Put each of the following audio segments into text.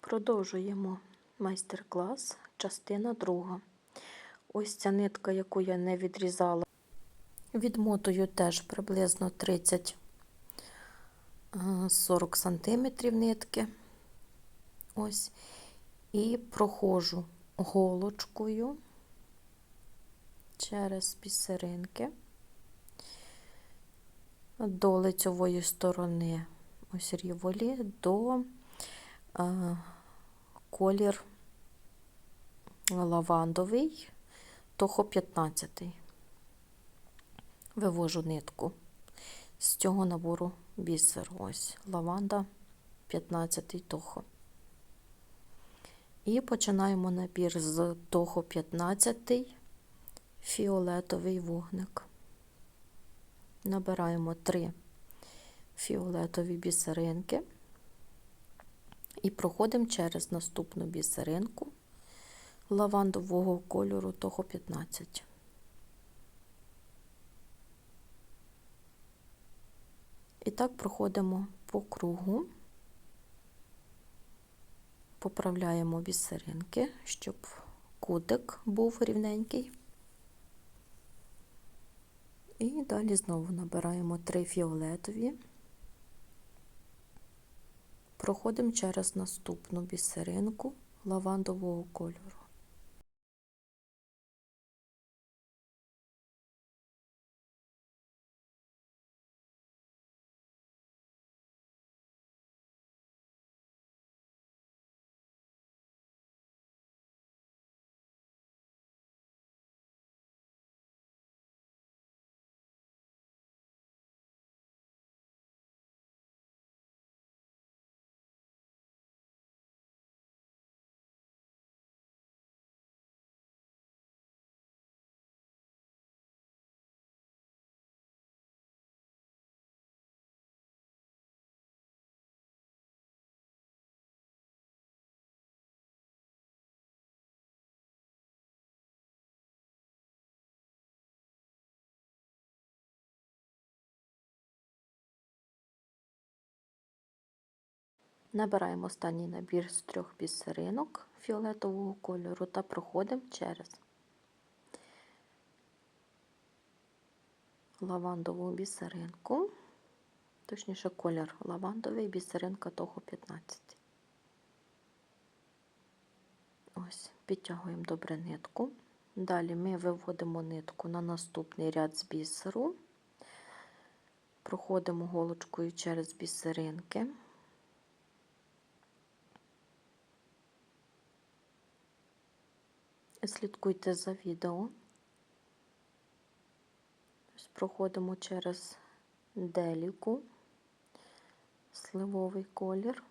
Продовжуємо майстер-клас, частина друга. Ось ця нитка, яку я не відрізала, відмотую теж приблизно 30-40 см нитки. Ось. І проходжу голочкою через бісеринки до лицьової сторони ось ріволі до е, колір лавандовий, тохо 15. Вивожу нитку з цього набору бісеру. Ось лаванда 15 тохо. І починаємо набір з тохо 15 фіолетовий вогник. Набираємо 3 фіолетові бісеринки і проходимо через наступну бісеринку лавандового кольору того 15. І так проходимо по кругу, поправляємо бісеринки, щоб кутик був рівненький. І далі знову набираємо три фіолетові, проходимо через наступну бісеринку лавандового кольору. Набираємо останній набір з трьох бісеринок фіолетового кольору та проходимо через лавандову бісеринку, точніше колір лавандовий, бісеринка того 15. Ось, підтягуємо добре нитку. Далі ми виводимо нитку на наступний ряд з бісеру, проходимо голочкою через бісеринки. Слідкуйте за відео. Проходимо через деліку, сливовий колір.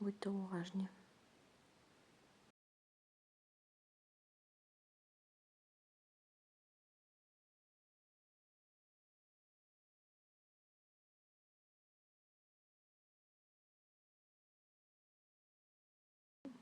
Будьте уважні.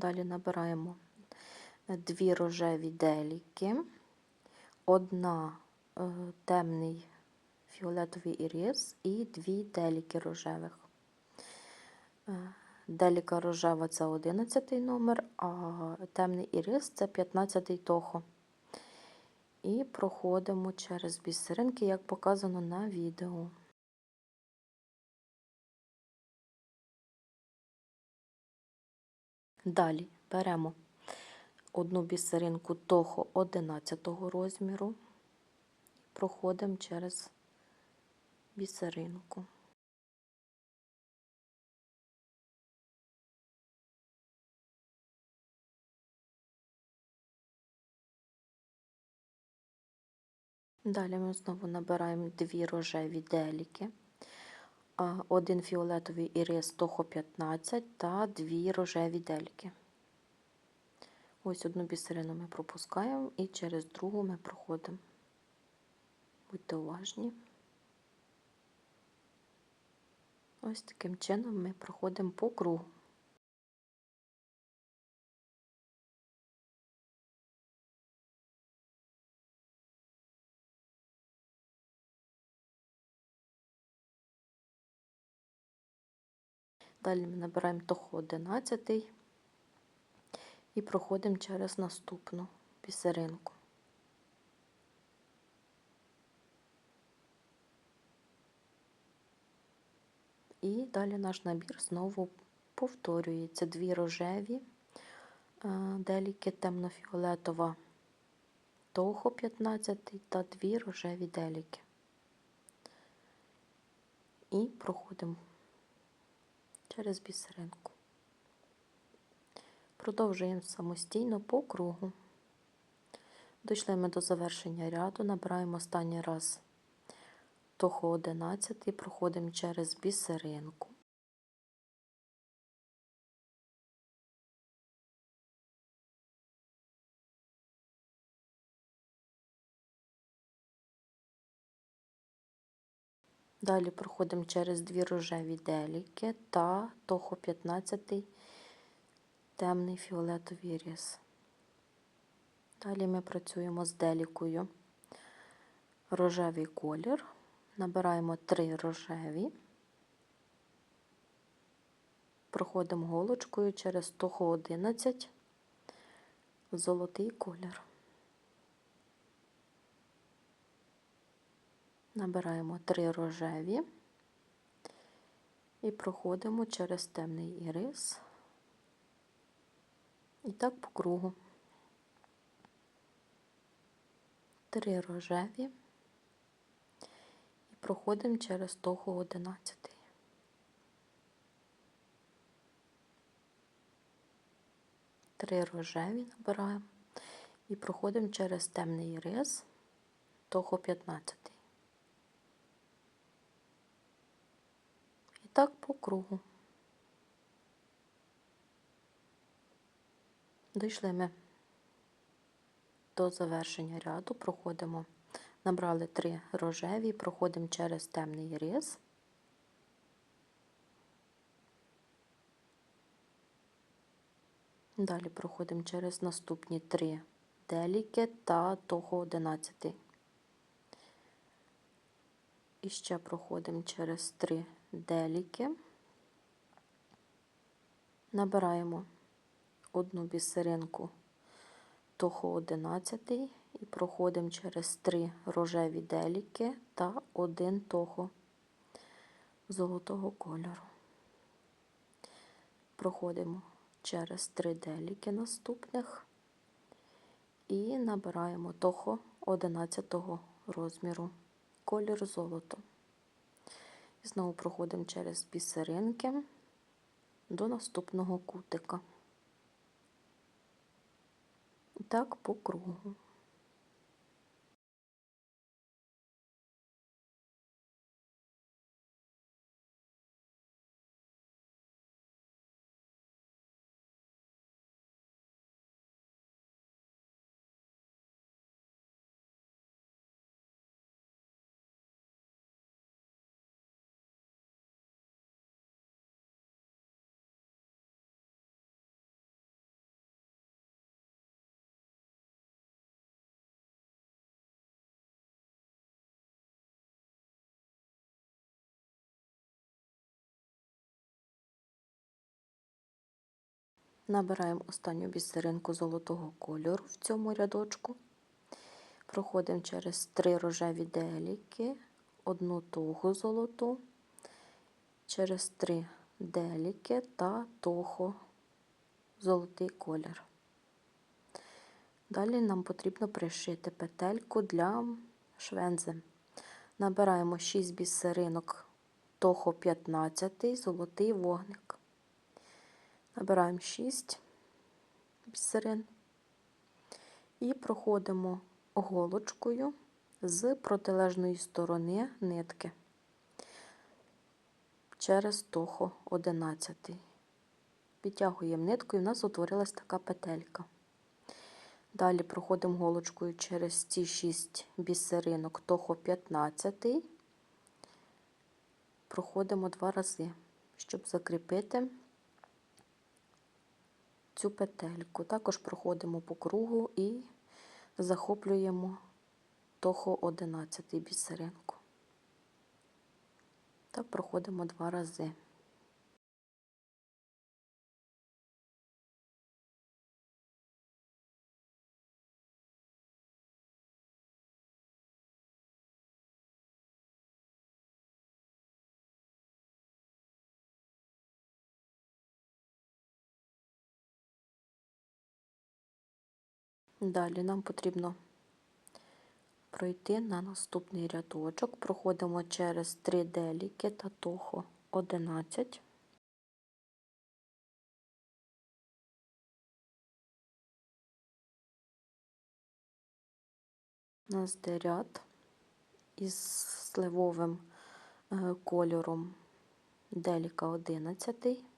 Далі набираємо дві рожеві деліки, одна е, темний фіолетовий ірис і дві деліки рожевих. Е, деліка рожева це 11 номер, а темний ірис це 15 тохо. І проходимо через бісеринки, як показано на відео. Далі беремо одну бісеринку того 11 розміру, проходимо через бісеринку. Далі ми знову набираємо дві рожеві деліки, один фіолетовий ірис тохо 15 та дві рожеві дельки. Ось одну бісерину ми пропускаємо і через другу ми проходимо. Будьте уважні. Ось таким чином ми проходимо по кругу. Далі ми набираємо тохо 11 і проходимо через наступну бісеринку. І далі наш набір знову повторюється. Дві рожеві, е, деліки темно-фіолетова того 15 та дві рожеві деліки. І проходимо через бісеринку. Продовжуємо самостійно по кругу. Дійшли ми до завершення ряду, набираємо останній раз того 11 і проходимо через бісеринку. Далі проходимо через дві рожеві деліки та того 15 темний фіолетовий різ. Далі ми працюємо з делікою рожевий колір. Набираємо три рожеві, проходимо голочкою через того 11 золотий колір. Набираємо три рожеві і проходимо через темний ірис. І так по кругу. Три рожеві і проходимо через того 11. Три рожеві набираємо і проходимо через темний ірис того 15. І так по кругу. Дійшли ми до завершення ряду, проходимо, набрали три рожеві, проходимо через темний різ. Далі проходимо через наступні три деліки та того 11. І ще проходимо через три деліки, набираємо одну бісеринку того 11 і проходимо через три рожеві деліки та один того золотого кольору. Проходимо через три деліки наступних і набираємо того 11 розміру, колір золото. І знову проходимо через бісеринки до наступного кутика. І так по кругу. Набираємо останню бісеринку золотого кольору в цьому рядочку. Проходимо через три рожеві деліки, одну тугу золоту, через три деліки та тухо золотий колір. Далі нам потрібно пришити петельку для швензи. Набираємо 6 бісеринок того 15 золотий вогник. Набираємо 6 бісерин і проходимо голочкою з протилежної сторони нитки через тухо 11. Підтягуємо нитку і в нас утворилась така петелька. Далі проходимо голочкою через ці 6 бісеринок того 15, проходимо два рази, щоб закріпити цю петельку. Також проходимо по кругу і захоплюємо того 11 бісеринку. Так проходимо два рази. Далі нам потрібно пройти на наступний рядочок. Проходимо через 3 деліки та тохо 11. У нас йде ряд із сливовим е, кольором деліка 11.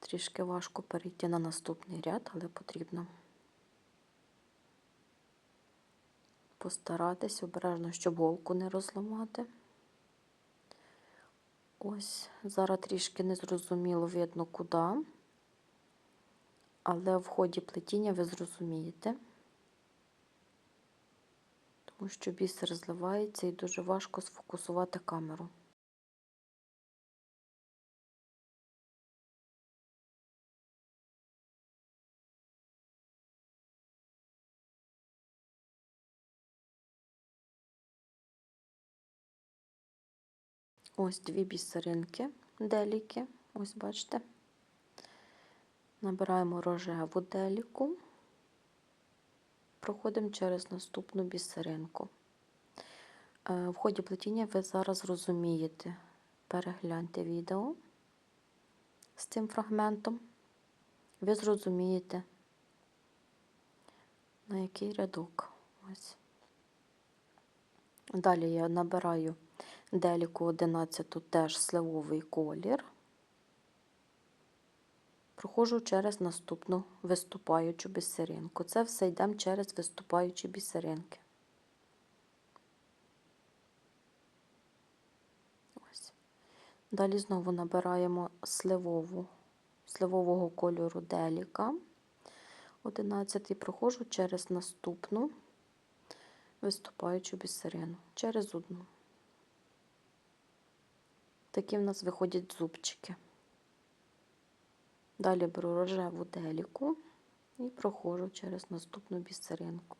Трішки важко перейти на наступний ряд, але потрібно постаратись обережно, щоб голку не розламати. Ось, зараз трішки незрозуміло видно куди, але в ході плетіння ви зрозумієте, тому що бісер зливається і дуже важко сфокусувати камеру. Ось дві бісеринки деліки. Ось бачите. Набираємо рожеву деліку, проходимо через наступну бісеринку. Е, в ході плетіння ви зараз розумієте, перегляньте відео з цим фрагментом, ви зрозумієте, на який рядок. Ось. Далі я набираю деліку 11 теж сливовий колір. Проходжу через наступну виступаючу бісеринку. Це все йдемо через виступаючі бісеринки. Ось. Далі знову набираємо сливову, сливового кольору деліка 11 і проходжу через наступну виступаючу бісерину, через одну. Такі в нас виходять зубчики. Далі беру рожеву деліку і проходжу через наступну бісеринку.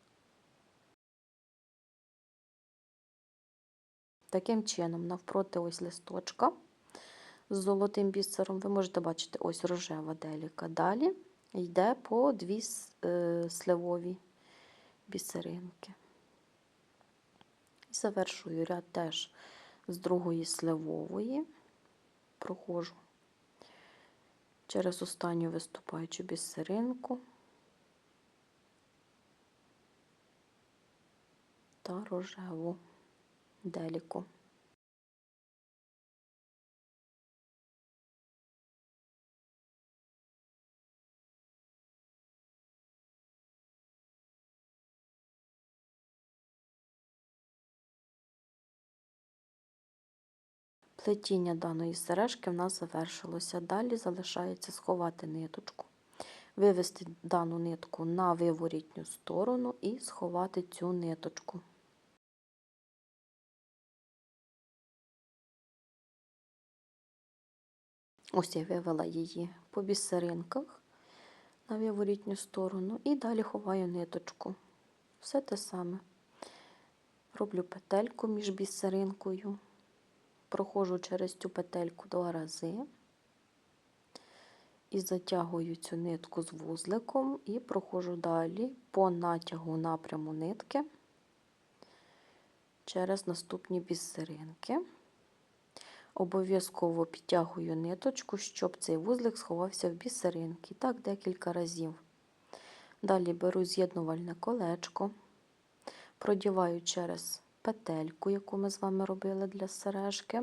Таким чином, навпроти ось листочка з золотим бісером, ви можете бачити ось рожева деліка. Далі йде по дві е, сливові бісеринки. І завершую ряд теж з другої сливової, проходжу через останню виступаючу бісеринку та рожеву деліку. Плетіння даної сережки в нас завершилося. Далі залишається сховати ниточку, вивести дану нитку на виворітню сторону і сховати цю ниточку. Ось я вивела її по бісеринках на виворітню сторону і далі ховаю ниточку. Все те саме. Роблю петельку між бісеринкою проходжу через цю петельку два рази і затягую цю нитку з вузликом і проходжу далі по натягу напряму нитки через наступні бісеринки. Обов'язково підтягую ниточку, щоб цей вузлик сховався в бісеринки. Так, декілька разів. Далі беру з'єднувальне колечко, продіваю через петельку, яку ми з вами робили для сережки,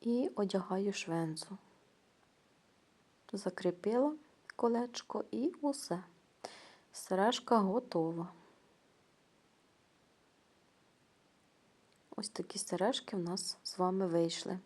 і одягаю швензу. Закріпила колечко і усе. Сережка готова. Ось такі сережки в нас з вами вийшли.